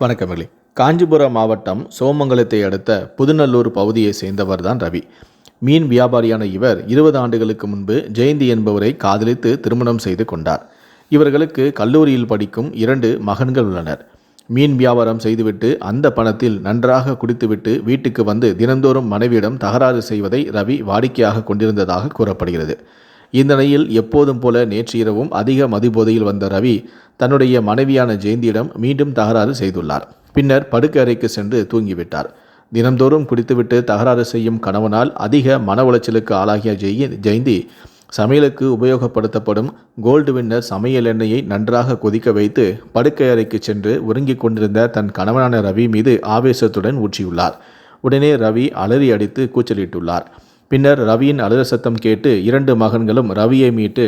வணக்கமில்லை காஞ்சிபுரம் மாவட்டம் சோமங்கலத்தை அடுத்த புதுநல்லூர் பகுதியை சேர்ந்தவர் தான் ரவி. மீன் வியாபாரியான இவர் இருபது ஆண்டுகளுக்கு முன்பு ஜெயந்தி என்பவரை காதலித்து திருமணம் செய்து கொண்டார். இவர்களுக்கு கல்லூரியில் படிக்கும் இரண்டு மகன்கள் உள்ளனர். மீன் வியாபாரம் செய்துவிட்டு அந்த பணத்தில் நன்றாக குடித்துவிட்டு வீட்டுக்கு வந்து தினந்தோறும் மனைவியிடம் தகராறு செய்வதை ரவி வாடிக்கையாக கொண்டிருந்ததாக கூறப்படுகிறது. இந்த நிலையில் எப்போதும் போல நேற்று இரவும் அதிக மதுபோதையில் வந்த ரவி தன்னுடைய மனைவியான ஜெயந்தியிடம் மீண்டும் தகராறு செய்துள்ளார். பின்னர் படுக்கை அறைக்கு சென்று தூங்கிவிட்டார். தினந்தோறும் குடித்துவிட்டு தகராறு செய்யும் கணவனால் அதிக மன உளைச்சலுக்கு ஆளாகிய ஜெய் ஜெயந்தி சமையலுக்கு உபயோகப்படுத்தப்படும் கோல்டு வின்னர் சமையல் எண்ணெயை நன்றாக கொதிக்க வைத்து படுக்கை அறைக்கு சென்று உறங்கிக் கொண்டிருந்த தன் கணவனான ரவி மீது ஆவேசத்துடன் ஊற்றியுள்ளார். உடனே ரவி அலறி அடித்து கூச்சலிட்டுள்ளார். பின்னர் ரவியின் அழுத சத்தம் கேட்டு இரண்டு மகன்களும் ரவியை மீட்டு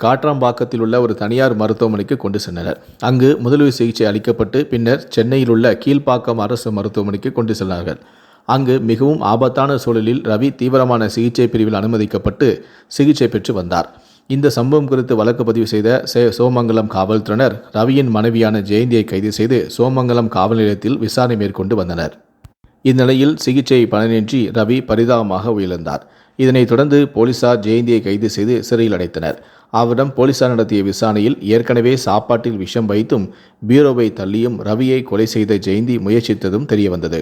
காட்ராம்பாக்கத்தில் உள்ள ஒரு தனியார் மருத்துவமனைக்கு கொண்டு சென்றனர். அங்கு முதலுதவி சிகிச்சை அளிக்கப்பட்டு பின்னர் சென்னையில் உள்ள கீழ்ப்பாக்கம் அரசு மருத்துவமனைக்கு கொண்டு சென்றார்கள். அங்கு மிகவும் ஆபத்தான சூழலில் ரவி தீவிரமான சிகிச்சை பிரிவில் அனுமதிக்கப்பட்டு சிகிச்சை பெற்று வந்தார். இந்த சம்பவம் குறித்து வழக்கு பதிவு செய்த சே சோமங்கலம் காவல்துறையினர் ரவியின் மனைவியான ஜெயந்தியை கைது செய்து சோமங்கலம் காவல் நிலையத்தில் விசாரணை மேற்கொண்டு வந்தனர். இந்நிலையில் சிகிச்சை பலனின்றி ரவி பரிதாபமாக உயிரிழந்தார். இதனைத் தொடர்ந்து போலீசார் ஜெயந்தியை கைது செய்து சிறையில் அடைத்தனர். அவரிடம் போலீசார் நடத்திய விசாரணையில் ஏற்கனவே சாப்பாட்டில் விஷம் வைத்தும் பீரோவை தள்ளியும் ரவியை கொலை செய்த ஜெயந்தி முயற்சித்ததும் தெரியவந்தது.